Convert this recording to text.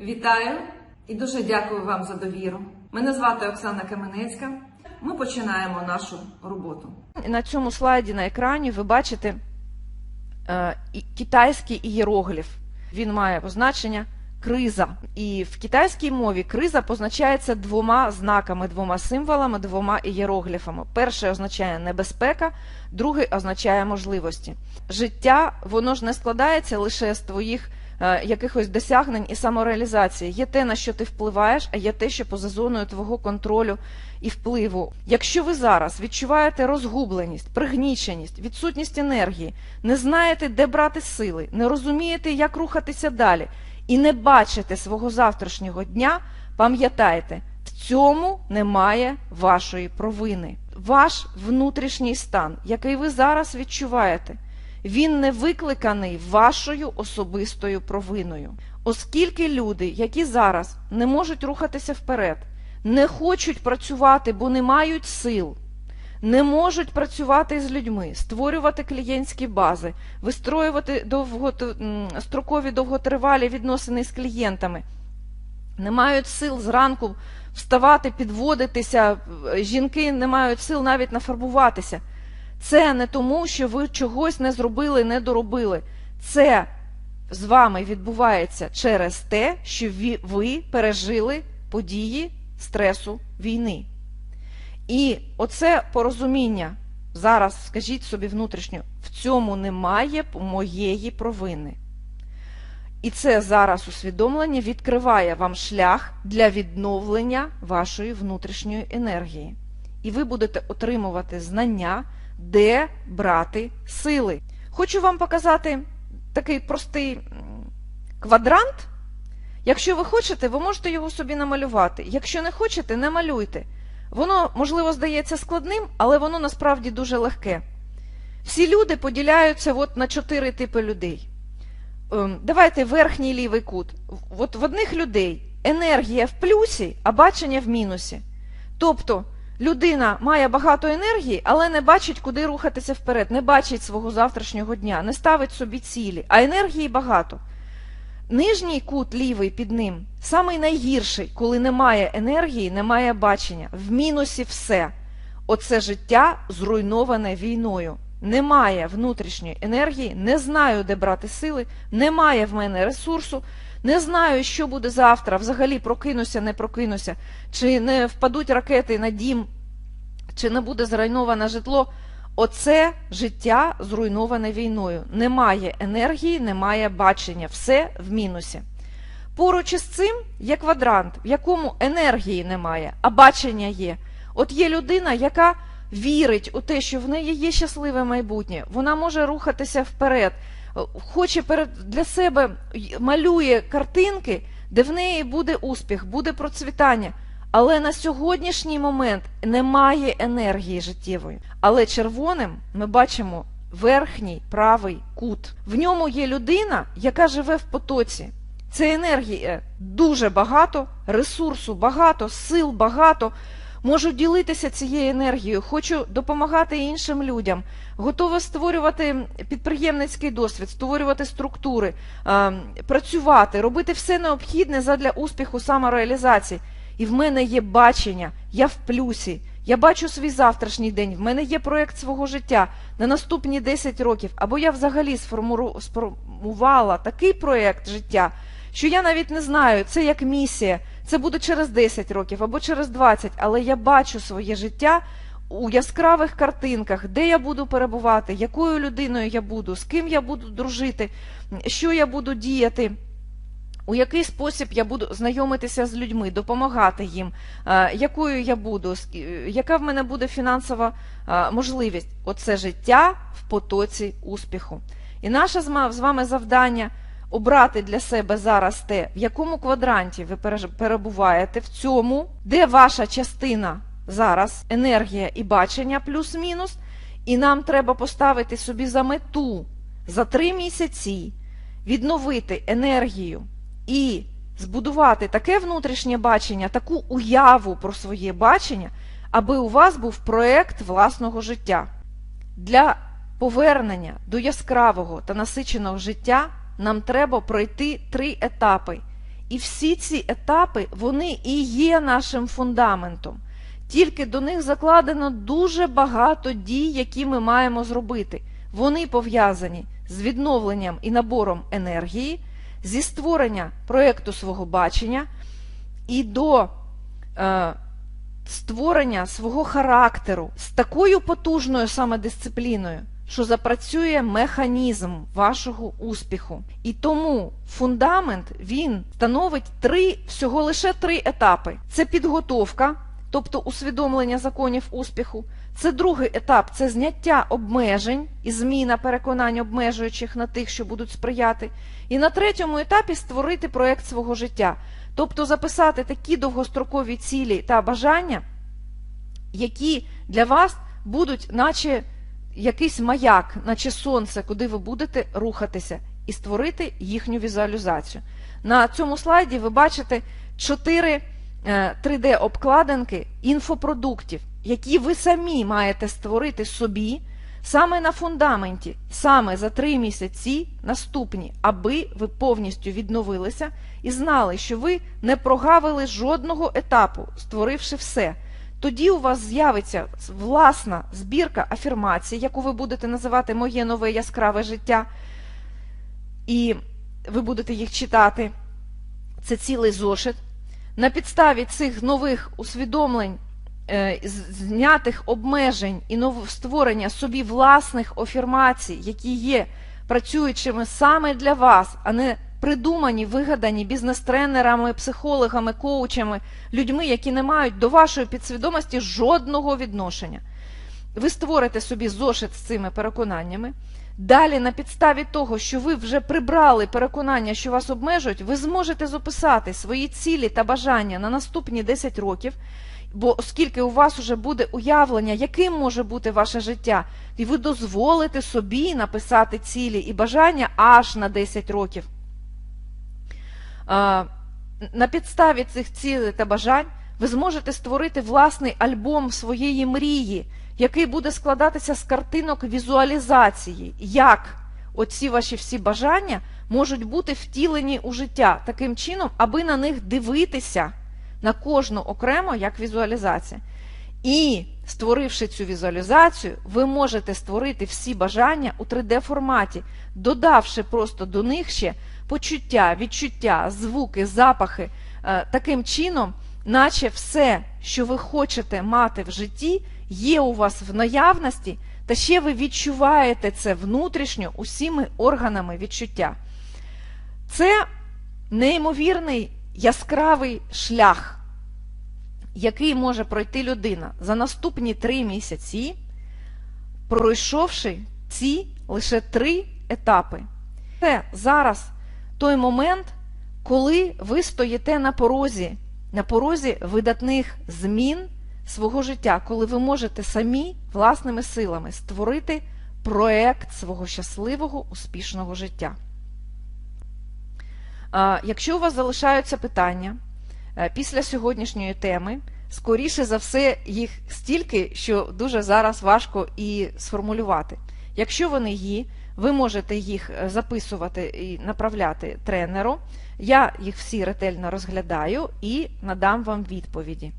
Вітаю і дуже дякую вам за довіру. Мене звати Оксана Каменецька. Ми починаємо нашу роботу. На цьому слайді на екрані ви бачите е, китайський ієрогліф. Він має позначення криза. І в китайській мові криза позначається двома знаками, двома символами, двома ієрогліфами. Перший означає небезпека, другий означає можливості. Життя воно ж не складається лише з твоїх якихось досягнень і самореалізації. Є те, на що ти впливаєш, а є те, що поза зоною твого контролю і впливу. Якщо ви зараз відчуваєте розгубленість, пригніченість, відсутність енергії, не знаєте, де брати сили, не розумієте, як рухатися далі, і не бачите свого завтрашнього дня, пам'ятайте, в цьому немає вашої провини. Ваш внутрішній стан, який ви зараз відчуваєте, він не викликаний вашою особистою провиною. Оскільки люди, які зараз не можуть рухатися вперед, не хочуть працювати, бо не мають сил, не можуть працювати з людьми, створювати клієнтські бази, вистроювати довгот- строкові довготривалі відносини з клієнтами, не мають сил зранку вставати, підводитися, е, жінки не мають сил навіть нафарбуватися. Це не тому, що ви чогось не зробили, не доробили. Це з вами відбувається через те, що ви пережили події стресу війни. І оце порозуміння, зараз скажіть собі внутрішньо, в цьому немає моєї провини. І це зараз усвідомлення відкриває вам шлях для відновлення вашої внутрішньої енергії. І ви будете отримувати знання, де брати сили. Хочу вам показати такий простий квадрант. Якщо ви хочете, ви можете його собі намалювати. Якщо не хочете, не малюйте. Воно, можливо, здається складним, але воно насправді дуже легке. Всі люди поділяються от на чотири типи людей. Ем, Давайте верхній лівий кут. От в одних людей енергія в плюсі, а бачення в мінусі. Тобто людина має багато енергії, але не бачить, куди рухатися вперед, не бачить свого завтрашнього дня, не ставить собі цілі, а енергії багато. Нижній кут лівий під ним самий найгірший, коли немає енергії, немає бачення. В мінусі все. Оце життя зруйноване війною. Немає внутрішньої енергії, не знаю, де брати сили, немає в мене ресурсу, не знаю, що буде завтра, взагалі прокинуся, не прокинуся, чи не впадуть ракети на дім, чи не буде зруйноване житло. Оце життя зруйноване війною. Немає енергії, немає бачення, все в мінусі. Поруч із цим є квадрант, в якому енергії немає, а бачення є. От є людина, яка вірить у те, що в неї є щасливе майбутнє, вона може рухатися вперед, хоче перед для себе малює картинки, де в неї буде успіх, буде процвітання. Але на сьогоднішній момент немає енергії життєвої. Але червоним ми бачимо верхній правий кут. В ньому є людина, яка живе в потоці. Це енергії дуже багато, ресурсу багато, сил багато. Можу ділитися цією енергією, хочу допомагати іншим людям, готова створювати підприємницький досвід, створювати структури, працювати, робити все необхідне задля успіху самореалізації. І в мене є бачення, я в плюсі. Я бачу свій завтрашній день, в мене є проєкт свого життя на наступні 10 років, або я взагалі сформувала такий проєкт життя, що я навіть не знаю, це як місія, це буде через 10 років або через 20, але я бачу своє життя у яскравих картинках, де я буду перебувати, якою людиною я буду, з ким я буду дружити, що я буду діяти. У який спосіб я буду знайомитися з людьми, допомагати їм, е, якою я буду, е, яка в мене буде фінансова е, можливість? Оце життя в потоці успіху. І наше з вами завдання обрати для себе зараз те, в якому квадранті ви перебуваєте, в цьому, де ваша частина зараз, енергія і бачення плюс-мінус, і нам треба поставити собі за мету за три місяці відновити енергію і збудувати таке внутрішнє бачення, таку уяву про своє бачення, аби у вас був проект власного життя. Для повернення до яскравого та насиченого життя нам треба пройти три етапи. І всі ці етапи, вони і є нашим фундаментом. Тільки до них закладено дуже багато дій, які ми маємо зробити. Вони пов'язані з відновленням і набором енергії, зі створення проєкту свого бачення і до е, створення свого характеру з такою потужною самодисципліною, що запрацює механізм вашого успіху. І тому фундамент він становить три, всього лише три етапи: це підготовка, тобто усвідомлення законів успіху. Це другий етап це зняття обмежень і зміна переконань обмежуючих на тих, що будуть сприяти. І на третьому етапі створити проєкт свого життя, тобто записати такі довгострокові цілі та бажання, які для вас будуть, наче якийсь маяк, наче сонце, куди ви будете рухатися, і створити їхню візуалізацію. На цьому слайді ви бачите чотири 3D-обкладинки інфопродуктів, які ви самі маєте створити собі саме на фундаменті, саме за три місяці наступні, аби ви повністю відновилися і знали, що ви не прогавили жодного етапу, створивши все. Тоді у вас з'явиться власна збірка афірмацій, яку ви будете називати Моє нове яскраве життя, і ви будете їх читати. Це цілий зошит. На підставі цих нових усвідомлень, е, знятих обмежень і створення собі власних афірмацій, які є працюючими саме для вас, а не придумані, вигадані бізнес-тренерами, психологами, коучами, людьми, які не мають до вашої підсвідомості жодного відношення. Ви створите собі зошит з цими переконаннями. Далі, на підставі того, що ви вже прибрали переконання, що вас обмежують, ви зможете записати свої цілі та бажання на наступні 10 років, бо оскільки у вас вже буде уявлення, яким може бути ваше життя, і ви дозволите собі написати цілі і бажання аж на 10 років. На підставі цих цілей та бажань ви зможете створити власний альбом своєї мрії, який буде складатися з картинок візуалізації, як оці ваші всі бажання можуть бути втілені у життя таким чином, аби на них дивитися на кожну окремо як візуалізація. І створивши цю візуалізацію, ви можете створити всі бажання у 3D-форматі, додавши просто до них ще почуття, відчуття, звуки, запахи, е, таким чином, наче все, що ви хочете мати в житті, є у вас в наявності, та ще ви відчуваєте це внутрішньо усіми органами відчуття. Це неймовірний яскравий шлях, який може пройти людина за наступні три місяці, пройшовши ці лише три етапи. Це зараз той момент, коли ви стоїте на порозі, на порозі видатних змін свого життя, коли ви можете самі власними силами створити проект свого щасливого, успішного життя. Якщо у вас залишаються питання е, після сьогоднішньої теми, скоріше за все, їх стільки, що дуже зараз важко і сформулювати. Якщо вони є, ви можете їх е, записувати і направляти тренеру. Я їх всі ретельно розглядаю і надам вам відповіді.